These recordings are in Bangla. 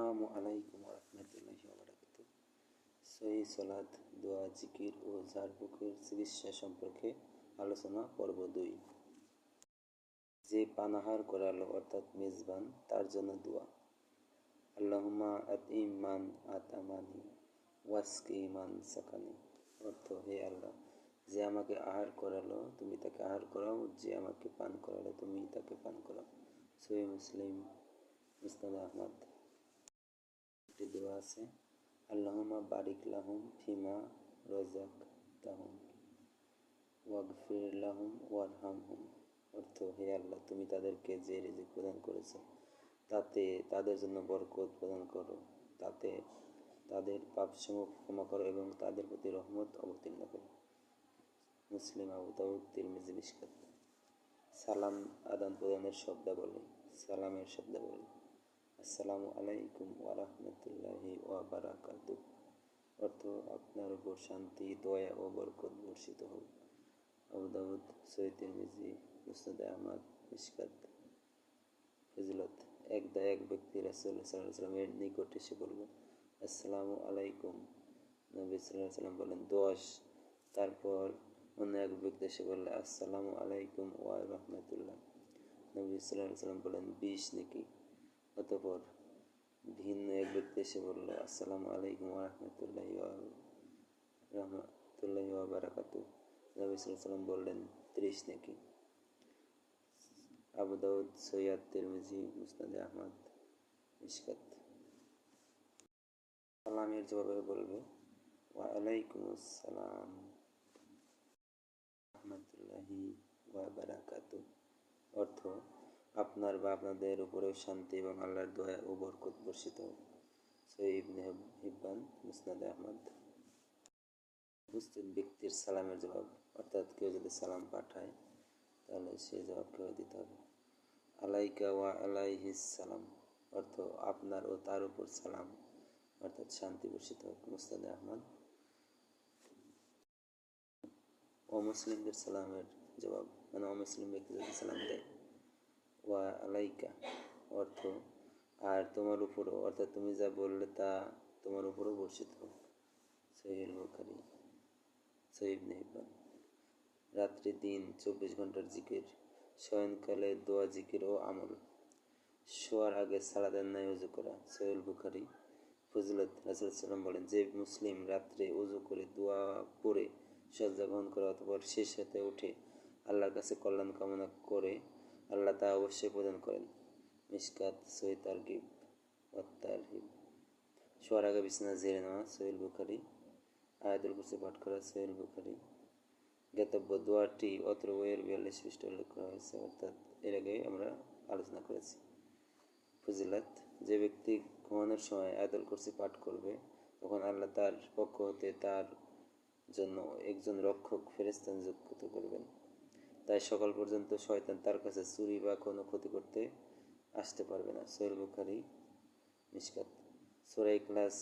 আসসালামু আলাইকুম রহমতুল্লাহি ওবরাকাত সহি সলাদ দোয়া, জিকির ও ঝাড়ফুঁকের চিকিৎসা সম্পর্কে আলোচনা পর্ব দুই। যে পানাহার করালো অর্থাৎ মেজবান, তার জন্য দোয়া। আল্লাহুমা আত ইমান আত আমানি ওয়াসকে ইমান সাকানি। অর্থ, হে আল্লাহ, যে আমাকে আহার করালো, তুমি তাকে আহার করাও। যে আমাকে পান করালো, তুমি তাকে পান করাও। সহি মুসলিম, মুস্তাদ আহমদ। একটি দোয়া আছে। আল্লাহমা বারিক লাহুম ফিমা রজাক তাহুম ওয়াগফির লাহুম ওয়ারহামহুম। অর্থ, হে আল্লাহ, তুমি তাদেরকে যে রিজিক প্রদান করেছ, তাতে তাদের জন্য বরকত প্রদান করো। তাতে তাদের পাপসমূহ ক্ষমা করো এবং তাদের প্রতি রহমত অবতীর্ণ করো। মুসলিম আবু দাউদ, তিরমিজি সালাম আদান প্রদানের শব্দাবলী, সালামের শব্দাবলী। আসসালামু আলাইকুম ওয়ারহমতুল্লাহি ওয়াবারাকাতু। অর্থ, আপনার উপর শান্তি, দয়া ও বরকত বর্ষিত হোক। আবু দাউদ, সৈয়দ তিরমিজি মুস্তাদ আহমদ মিসকাত ফজিলত। একদা এক ব্যক্তি সাল্লাহ সাল্লামের নিকট এসে বলল, আসসালামু আলাইকুম। নবী সাল্লাহ সাল্লাম বলেন দশ তারপর অন্য এক ব্যক্তি এসে বলল, আসসালামু আলাইকুম ওয়া রহমতুল্লাহ নবী সাল্লাহ সাল্লাম বলেন বিশ নাকি? অতপর ভিন্ন এক ব্যক্তি এসে বলল, আসসালামু আলাইকুম রহমতুল্লাহ রহমতুল্লাহ বারাকাতু নবী সাল্লাম বললেন, ত্রিশ নাকি? আবু দাউদ, সৈয়দ, তিরমিজি মুস্তাদ আহমদ মিসকাত সালামের জবাবে বলবে, ওয়া আলাইকুম আসসালাম রহমতুল্লাহি ওয়া বারাকাতু অর্থ আপনার বা আপনাদের উপরেও শান্তি এবং আল্লাহর দয়া ও বরকত বর্ষিত হোক। সৈব হিব্বান, মুসনাদ আহমদ। উপস্থিত ব্যক্তির সালামের জবাব, অর্থাৎ কেউ যদি সালাম পাঠায়, তাহলে সে জবাব কেউ দিতে হবে। আলাইকা ওয়া আলাইহিস সালাম, অর্থ আপনার ও তার উপর সালাম, অর্থাৎ শান্তি বর্ষিত হোক। মুস্তাদ আহমদ। অমুসলিমদের সালামের জবাব মানে অমুসলিম ব্যক্তি যদি সালাম দেয় আলাইকা, অর্থ, আর তোমার উপরও, অর্থাৎ তুমি যা বললে তা তোমার উপরও বর্ষিত সহিল সহিব রাত্রি দিন চব্বিশ ঘণ্টার জিকির, শয়নকালে দোয়া জিকির ও আমল। শোয়ার আগে সালাদের ন্যায় উজু করা সহিল বুখারি, ফজিলত রাসুলাম বলেন, যে মুসলিম রাত্রে উজু করে দোয়া পড়ে সজ্জা গ্রহণ করে অথবা শেষ হাতে উঠে আল্লাহর কাছে কল্যাণ কামনা করে আল্লাহ তা অবশ্যই প্রদান করেন। মিসকাত, সৈয়দ আরগিব অত্তারহিব শোয়ার আগে বিছানা জেরে নেওয়া সোহেল বুখারি। আয়াতুল কুরসি পাঠ করা সোহেল বুখারি। জ্ঞাতব্য দোয়াটি অত্র বইয়ের বিয়াল্লিশ পৃষ্ঠ উল্লেখ করা হয়েছে, অর্থাৎ এর আগে আমরা আলোচনা করেছি। ফজিলাত, যে ব্যক্তি ঘুমানোর সময় আয়াতুল কুরসি পাঠ করবে, তখন আল্লাহ তার পক্ষ হতে তার জন্য একজন রক্ষক ফেরেস্তান যুক্ত করবেন। তাই সকাল পর্যন্ত শয়তান তার কাছে চুরি বা কোনো ক্ষতি করতে আসতে পারবে না। সোহেল বুখারি মিসকাত সোরা ক্লাস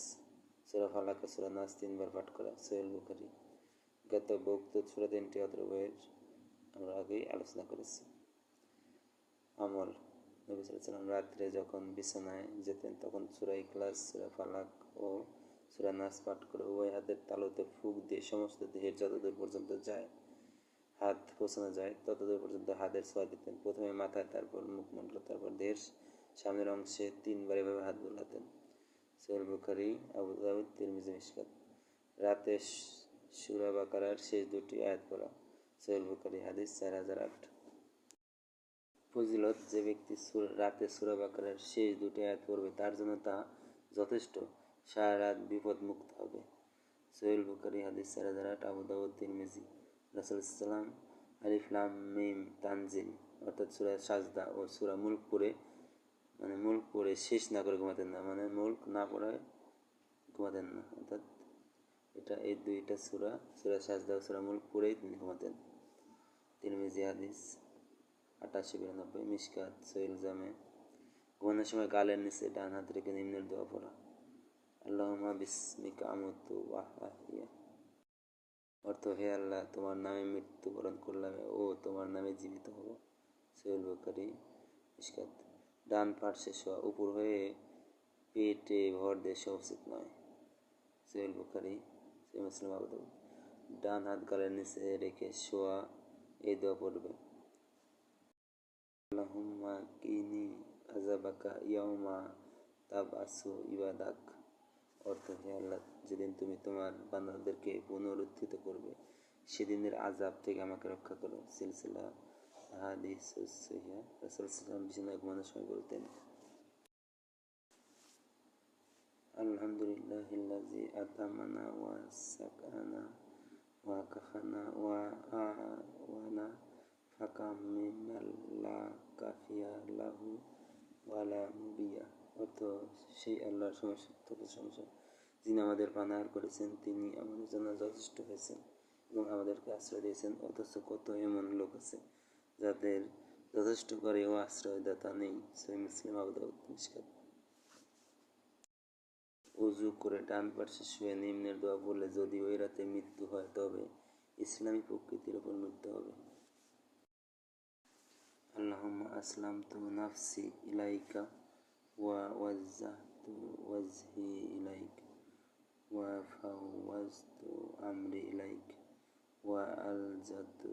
সোরা ফালাকা, সোরা নাচ তিনবার পাঠ করা। সোহেল বুখারি, গত বক্ত সোরা তিনটি অত্র বইয়ের আমরা আগেই আলোচনা করেছি। আমল, নবী সাল্লাম রাত্রে যখন বিছানায় যেতেন, তখন সুরা ক্লাস সুরা ফালাক ও সুরা নাচ পাঠ করে উভয় হাতের তালুতে ফুক দিয়ে সমস্ত দেহের যতদূর পর্যন্ত যায় হাত পৌঁছানো যায়, ততদূর পর্যন্ত হাতের ছোঁয়া দিতেন। প্রথমে মাথায়, তারপর মুখমণ্ডল তারপর দেহের সামনের অংশে তিনবার এভাবে হাত বোলাতেন। সোহেল বুখারি, আবু দাউদ, তিরমিজি মিসকাত রাতে সুরা বাকারার শেষ দুটি আয়াত পড়া। সোহেল বুখারি হাদিস চার হাজার আট। ফজিলত, যে ব্যক্তি রাতে সুরা বাকারার শেষ দুটি আয়াত পড়বে, তার জন্য তা যথেষ্ট। সারা রাত বিপদ মুক্ত হবে। সোহেল বুখারি হাদিস চার হাজার আট, আবু দাউদ, তিরমিজি। রাসুলাম আলিফলাম মিম তানজিল অর্থাৎ সুরা সাজদা ও সুরা মুল্ক পড়ে মানে মুল্ক পড়ে শেষ না করে ঘুমাতেন না মানে মুল্ক না পড়ায় ঘুমাতেন না। অর্থাৎ এটা এই দুইটা সুরা সুরা সাজদা ও সুরা মুল্ক পড়েই তিনি ঘুমাতেন। তিরমিজি হাদিস আটাশি বিরানব্বই মিসকাত সোহেল জামে। ঘুমানোর সময় গালের নিচে ডান হাত রেখে নিম্নের দোয়া পড়া। আল্লাহমা বিসমিকা আমতু ওয়াহিয়া অর্থ, হে আল্লাহ, তোমার নামে মৃত্যুবরণ করলাম ও তোমার নামে জীবিত হব। সোহেল বকারি ইস্কাত ডান পাট শেষ হওয়া, উপর হয়ে পেটে ভর দেশে উচিত নয়। সোহেল বুখারি মুসলিম ডান হাত গালের নিচে রেখে শোয়া এই দোয়া পড়বে। আল্লাহুম্মা কিনি আজাবাকা ইয়াউমা তাবাসু ইবাদাক। অর্থ হে আল্লাহ, যেদিন তুমি তোমার বান্দাদেরকে পুনরুত্থিত করবে, সেদিনের আজাব থেকে আমাকে রক্ষা করো। সিলসিলা, হাদিস সহিয়া রাসূল সাল্লাল্লাহু বিছানায় ঘুমানোর সময় বলতেন, আলহামদুলিল্লাহিল্লাযী আতামানা ওয়া সাকানা ওয়া কাফানা ওয়া আওয়ানা ফাকাম মিনাল কাফিয়া লাহু ওয়ালা মুবিয়া। অর্থ সেই আল্লাহর সমস্ত প্রশংসা যিনি আমাদের পানাহার করেছেন, তিনি আমাদের জন্য যথেষ্ট হয়েছেন এবং আমাদেরকে আশ্রয় দিয়েছেন, অথচ কত এমন লোক আছে যাদের যথেষ্ট করে ও আশ্রয়দাতা নেই। সই মুসলিম আবদাউদ মিসকাত উজু করে ডান পাশে শুয়ে নিম্নের দোয়া বলে যদি ওই রাতে মৃত্যু হয়, তবে ইসলামী প্রকৃতির উপর মৃত্যু হবে। আল্লাহ আসলাম আসলামতু নাফসি ইলাইকা। ওয়া ওয়াজ্জাহতু ওয়াজহি ইলাইকা ওয়া ফাওয়াজতু আমরি ইলাইকা ওয়া আলজাতু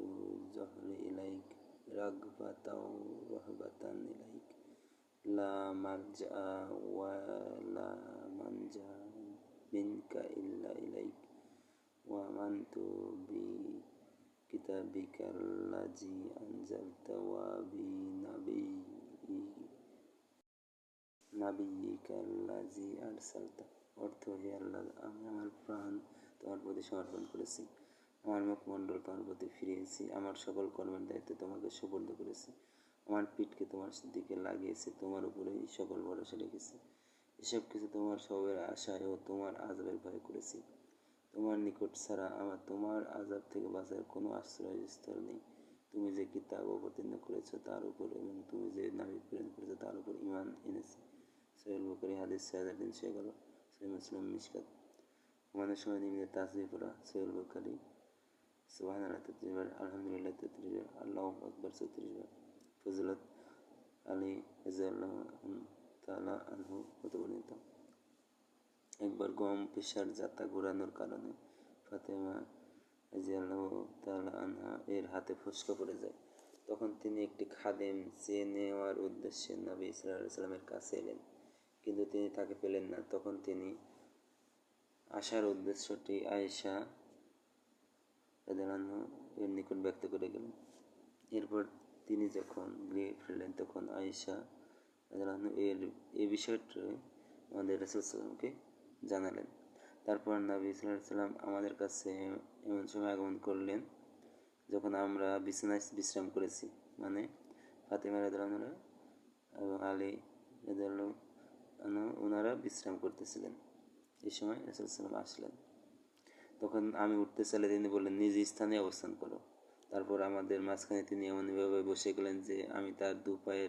জহরি ইলাইকা রাগবাতাও রহবাতান ইলাইকা লা মালজা ওয়া লা মানজা মিনকা ইল্লা ইলাইক ওয়া মানতু বি কিতাবিকাল্লাজি আনজালতা ওয়া বি নাবি নাবিয়িকাল্লাজি আরসালতা অর্থ হে আল্লাহ, আমি আমার প্রাণ তোমার প্রতি সমর্পণ করেছি। আমার মুখমণ্ডল তোমার প্রতি ফিরিয়েছি। আমার সকল কর্মের দায়িত্ব তোমাকে সুপর্দ করেছি। আমার পিঠকে তোমার দিকে লাগিয়েছে, তোমার উপরেই সকল ভরসা রেখেছি। এসব কিছু তোমার সবের আশায় ও তোমার আজাবের ভয় করেছি। তোমার নিকট ছাড়া আমার, তোমার আজাব থেকে বাঁচার কোনো আশ্রয়স্থল নেই। তুমি যে কিতাব অবতীর্ণ করেছ তার উপর এবং তুমি যে নাবি প্রেরণ করেছ তার উপর ইমান এনেছে। সোহেল বকরি হাদিস ছয় হাজার তিনশো এগারো সোহেল মুসলিম মিসকাত ঘুমানোর সময় নিমিতে তাসবি পড়া সোহেল বকরি। সুবাহ আল্লাহ তেত্রিশ আলহামদুলিল্লাহ, তেত্রিশ বার, আল্লাহ আকবর চৌত্রিশ ফজলত আলী রাজিয়াল্লাহ তালা আনহু হতে বর্ণিত একবার গম পেশার যাতা ঘোরানোর কারণে ফাতেমা রাজিয়াল্লাহ তালা আনহা এর হাতে ফুসকা পড়ে যায়। তখন তিনি একটি খাদেম চেয়ে নেওয়ার উদ্দেশ্যে নবী সাল্লামের কাছে এলেন। কিন্তু তিনি তাকে পেলেন না। তখন তিনি আসার উদ্দেশ্যটি আয়েশা এর নিকট ব্যক্ত করে গেলেন। এরপর তিনি যখন গৃহে ফিরলেন, তখন আয়েশা এর, এ বিষয়টি আমাদের রসুলামকে জানালেন। তারপর নবী সাল্লাম আমাদের কাছে এমন সময় আগমন করলেন, যখন আমরা বিছানায় বিশ্রাম করেছি। মানে ফাতেমা রাদুল্লাহরা এবং আলী রাদুল্লাহ ওনারা বিশ্রাম করতেছিলেন। এই সময় রসুলাম আসলেন। তখন আমি উঠতে চাইলে তিনি বললেন, নিজ স্থানে অবস্থান করো। তারপর আমাদের মাঝখানে তিনি এমনভাবে বসে গেলেন যে আমি তার দু পায়ের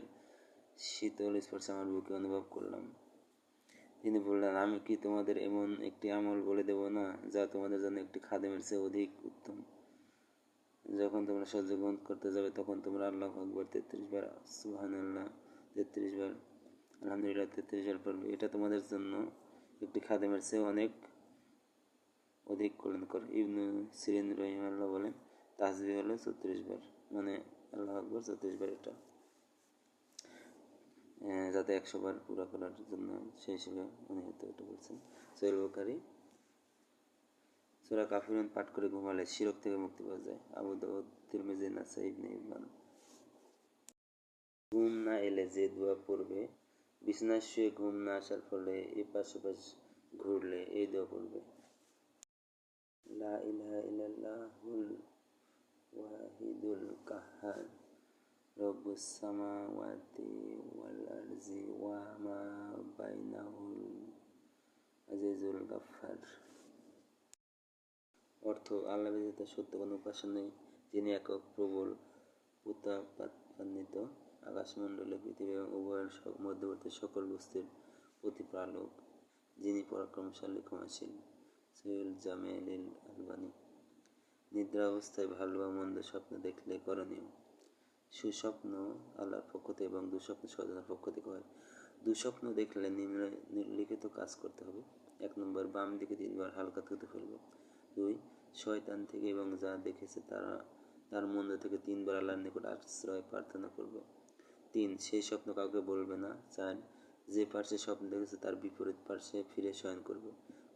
শীতল স্পর্শ আমার বুকে অনুভব করলাম। তিনি বললেন, আমি কি তোমাদের এমন একটি আমল বলে দেব না, যা তোমাদের জন্য একটি খাদেমের চেয়ে অধিক উত্তম? যখন তোমরা সহ্য গ্রহণ করতে যাবে, তখন তোমরা আল্লাহ আকবর তেত্রিশ বার সুহান আল্লাহ তেত্রিশ বার আলহামদুলিল্লাহ তেত্রিশ পড়বে এটা তোমাদের জন্য একটি খাদেমের চেয়ে অনেক অধিক কল্যাণকর। ইবনু সিরিন রহিম আল্লাহ বলেন তাজবি হলো চৌত্রিশ বার। মানে আল্লাহ আকবর চৌত্রিশ বার এটা। যাতে একশো বার পুরো করার জন্য সেই হিসেবে উনি হয়তো এটা বলছেন। সোহেল বকারি সুরা কাফিরুন পাঠ করে ঘুমালে শিরক থেকে মুক্তি পাওয়া যায়। আবু দাউদ, তিরমিজি নাসা ইবনে ঘুম না এলে যে দোয়া পড়বে বিছানায় শুয়ে ঘুম না আসার ফলে এপাশ ওপাশ ঘুরলে এই দোয়া পড়বে। লা ইলাহা ইল্লাল্লাহুল ওয়াহিদুল কাহার, রব্বুস সামাওয়াতি ওয়াল আরজি ওয়া মা বাইনাহুল আজিজুল গাফফার। অর্থ, আল্লাহ ব্যতীত সত্য কোনো উপাসনা নেই তিনি একক প্রবল পুতাপান্বিত আকাশমণ্ডলে পৃথিবী এবং উভয়ের মধ্যবর্তী সকল বস্তুর প্রতিপালক যিনি পরাক্রমশালী, ক্ষমাশীল, সৈয়দ জামেলিল আলবানী। নিদ্রা অবস্থায় ভালো বা মন্দ স্বপ্ন দেখলে করণীয়। সুস্বপ্ন আল্লাহর পক্ষ থেকে এবং দুঃস্বপ্ন স্বজনের পক্ষ থেকে হয়। দুঃস্বপ্ন দেখলে নিম্ন নিম্নলিখিত কাজ করতে হবে। এক নম্বর, বাম দিকে তিনবার হালকা থুতু ফেলবে। দুই, শয়তান থেকে এবং যা দেখেছে তারা, তার মন্দ থেকে তিনবার আল্লাহর নিকট আশ্রয় প্রার্থনা করবে। তিন সেই স্বপ্ন কাউকে বলবে না চার যে পার্শ্বে স্বপ্ন দেখেছে তার বিপরীত পার্শ্বে ফিরে শয়ন করবে।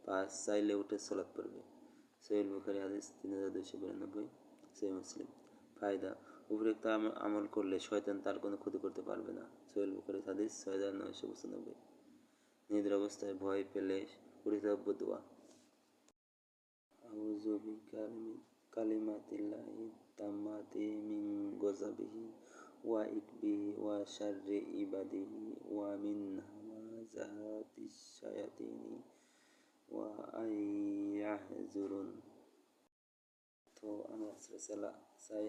পাঁচ, চাইলে উঠে সলাৎ পড়বে। সৈল বুখারি হাদিস তিন হাজার দুশো বিরানব্বই সৈয় মুসলিম। ফায়দা উপরোক্ত আমল করলে শয়তান তার কোনো ক্ষতি করতে পারবে না। সোহেল বুখারি হাদিস ছয় হাজার নয়শো পঁচানব্বই। নিদ্রা অবস্থায় ভয় পেলে পরিতব্য দোয়া। আউযু বিকালিমি কালিমাতিল্লাহি তাম্মাতি মিন গযাবিহি। ইবাদিহি ওয়া মিন হামাযাতিশ শায়াতিনি ওয়া আইয়াহজুরুন তো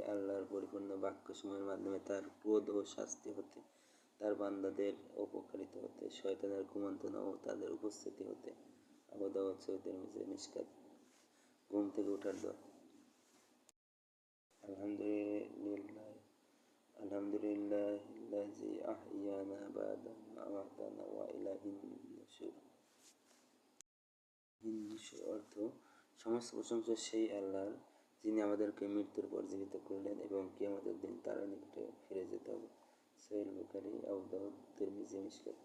আল্লাহর পরিপূর্ণ বাক্যসমূহের মাধ্যমে তার ক্রোধ ও শাস্তি হতে, তার বান্দাদের উপকারিত হতে, শয়তানের কুমন্ত্রণা ও তাদের উপস্থিতি হতে আবদাওয়াত সৈয়দের মিজে মিসকাত ঘুম থেকে ওঠার দোয়া। আলহামদুলিল্লাহ। আল্লাযী আহইয়ানা বাদা মা আমাতানা ওয়া ইলাইহিন নুশুর হিন্দুসের অর্থ সমস্ত প্রশংসা সেই আল্লাহর, যিনি আমাদেরকে মৃত্যুর পর জীবিত করলেন এবং কি আমাদের দিন তার নিকটে ফিরে যেতে হবে। সৈল বুখারি আউদাউদ তিরমিজি মিশকাত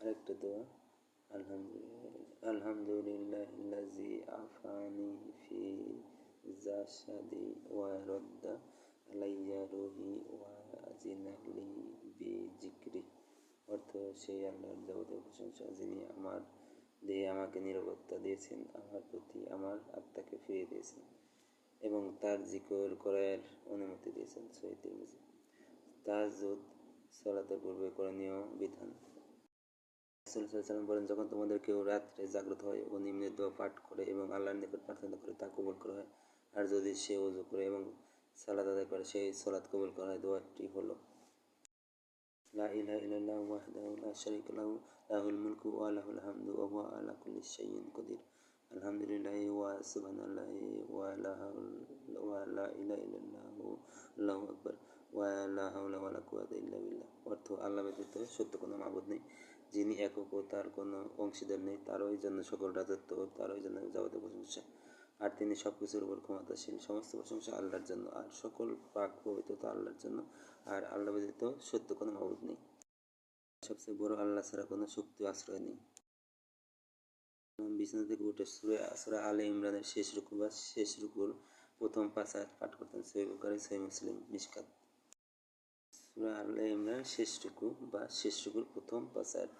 আরেকটা দোয়া। আলহামদুলিল্লাহ আলহামদুলিল্লাহ আফানি ফি জাসাদি ওয়া আজিনালি বি জিক্রি অর্থ সেই আল্লাহর যাবতীয় প্রশংসা যিনি আমার দেহে আমাকে নিরাপত্তা দিয়েছেন, আমার প্রতি আমার আত্মাকে ফিরিয়ে দিয়েছেন এবং তার জিকর করার অনুমতি দিয়েছেন সহিত তিরমিজি। তাহাজ্জুদ সালাতের পূর্বে করণীয় বিধান। বলেন, যখন তোমাদের কেউ রাত্রে জাগ্রত হয় ও নিম্নের দোয়া পাঠ করে এবং আল্লাহর নিকট প্রার্থনা করে তা কবুল করা হয় আর যদি সে ওযু করে এবং সালাদ আদায় করে, সেই সালাত কবুল করা হয় দোয়াটি হলো, লা ইলাহা ইল্লাল্লাহু ওয়াহদাহু লা শারীকা লাহু, লাহুল মুলকু ওয়া লাহুল হামদু ওয়া হুয়া আলা কুল্লি শাইইন কাদির আলহামদুলিল্লাহি ওয়া সুবহানাল্লাহি ওয়া লা হাওলা, ওয়া লা ইলাহা ইল্লাল্লাহু, আল্লাহু আকবার, ওয়া লা হাওলা ওয়া লা কুওয়াতা ইল্লা বিল্লাহ। অর্থ আল্লাহ ব্যতীত সত্য কোনো মাবুদ নেই। যিনি একক ও তার কোনো অংশীদার নেই, তারই জন্য সকল রাজত্ব ও তারই জন্য যাবতীয় প্রশংসা। আর তিনি সব কিছুর উপর ক্ষমতাশীল। সমস্ত প্রশংসা আল্লাহর জন্য। আর সকল পাক পবিত্রতা আল্লাহর জন্য। আর আল্লাহ ব্যতীত সত্য কোনো মাবুদ নেই। সবচেয়ে বড় আল্লাহ ছাড়া কোনো শক্তি আশ্রয় নেই। বিছানা থেকে উঠে সুরে সুরা আলে ইমরানের শেষ রুকু বা শেষ রুকুর প্রথম আয়াত পাঠ করতেন সহি বুখারী সহি মুসলিম, মিশকাত। সুরা আলে ইমরান শেষ রুকু বা শেষ রুকুর প্রথম আয়াত।